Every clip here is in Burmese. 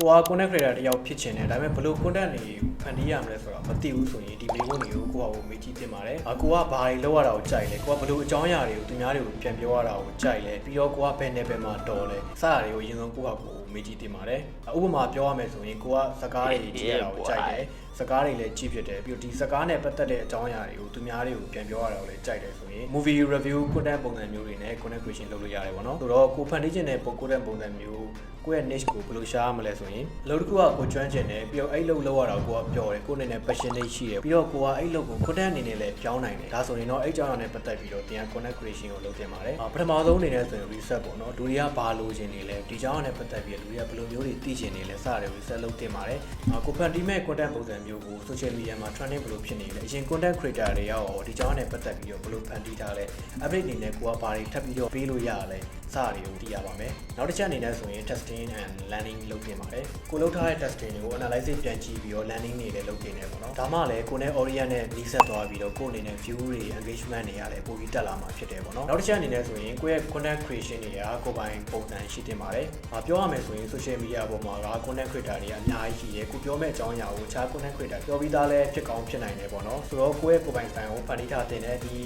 ကိုက content creator တယောက်ဖြစ်ချင်တယ်ဒါပေမဲ့ဘယ်လို content တွေ ဖန်တီးရမလဲဆိုတော့မသိဘူးဆိုရင်ဒီမေခွန်းတွေကိုကိုကကိုမေးကြည့်တင်ပါတယ်အကိုကဘာတွေလောက်ရတာကိုကြိုက်လဲကိုကဘယ်လိုအကြောင်းအရာတွေကိုသူများတွေကိုပြန်ပြောရတာကိုကြိုက်လဲပြီးတော့ကိုကဘယ်နယ်ပယ်မှာတော်လဲစတာတွေကိုအရင်ဆုံးကိုကကိုမေးကြည့်တင်ပါတယ်ဥပမာပြောရမယ်ဆိုရင်ကိုကစကားတွေကြည့်ရတာကိုကြိုက်တယ်စကားတွေလည်းကြည့်ဖြစ်တယ်ပြီးတော့ဒီစကားနဲ့ပတ်သက်တဲ့အကြောင်းအရာတွေကိုသူများတွေကိုပြန်ပြောရတာကိုလည်းကြိုက်တယ်ဆိုရင် movie review content ပုံစံမျိုးတွေနဲ့ content creation လုပ်လို့ရတယ်ပေါ့နော်ဆိုတော့ကိုဖန်တီးခြင်းတဲ့ပုံ content ပုံစံမျိုးကိုယ့်ရဲ့ niche ကိုဘယ်လိုရှားရမလဲဆိုရင်အလုပ်တစ်ခုကကိုကျွမ်းကျင်တယ်ပြီးတော့အဲ့လုပ်လောက်ရတာကိုကပြောတယ်ကိုယ့်အနေနဲ့ passion လေးရှိတယ်ပြီးတော့ကိုကအဲ့လုပ်ကို content အနေနဲ့လည်းပြောင်းနိုင်တယ်ဒါဆိုရင်တော့အဲ့ကြောင်းအရာနဲ့ပတ်သက်ပြီးတော့တင်က content creation ကိုလုပ်တင်ပါတယ်ပထမဆုံးအနေနဲ့ဆိုရင် research ပေါ့နော်လူတွေကဘာလိုချင်နေလဲဒီကြောင်းအရာနဲ့ပတ်သက်ပြီးလူတွေကဘယ်လိုမျိုးတွေသိချင်နေလဲစတယ် research လုပ်တင်ပါတယ်ကိုဖန်တီးမဲ့ content ပုံစံမျိုးကို social media မှာ trending ဘယ်လိုဖြစ်နေလဲအရင် content creator တွေရောဒီကြောင်းနဲ့ပတ်သက်ပြီးတော့ဘယ်လိုဖန်တီးထားလဲ update အနေနဲ့ကိုကဘာတွေထပ်ပြီးတော့ပေးလို့ရလဲစတာတွေကိုသိရပါမယ်နောက်တစ်ချက်အနေနဲ့ဆိုရင် testing and learning လုပ်တင်ပါတယ်ကိုလုပ်ထားတဲ့ testing တွေကို analysis ပြန်ကြည့်ပြီးတော့ learning တွေလည်းလုပ်တင်တယ်ပေါ့နော်ဒါမှလည်းကိုနဲ့ audience နဲ့နှိစက်သွားပြီးတော့ကိုအနေနဲ့ view တွေ engagement တွေရတယ်ပိုပြီးတက်လာမှာဖြစ်တယ်ပေါ့နော်နောက်တစ်ချက်အနေနဲ့ဆိုရင်ကိုရဲ့ content creation တွေကကိုပိုင်ပုံစံရှိတင်ပါတယ်။ပြောရမယ်ဆိုရင် social media ပေါ်မှာက content creator တွေအများကြီးရှိတယ်။ကိုပြောမဲ့အကြောင်းအရာကိုအခြား content creator ပြောပြီးသားလဲဖြစ်ကောင်းဖြစ်နိုင်တယ်ပေါ့နော်။ဆိုတော့ကိုယ့်ရဲ့ကိုယ်ပိုင် style ကိုဖန်တီးထားတင်တဲ့ဒီ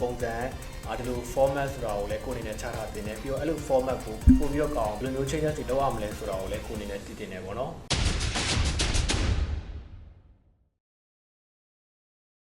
ပုံစံအာဒီလို format ဆိုတာကိုလည်းကိုယ်အနေနဲ့ချထားတင်တယ်ပြီးတော့အဲ့လို format ကိုပို့ပြီးတော့ကောင်းဘယ်လိုမျိုး changes တွေလုပ်ရမလဲဆိုတာကိုလည်းကိုယ်အနေနဲ့တည်တင်တယ်ပေါ့နော်။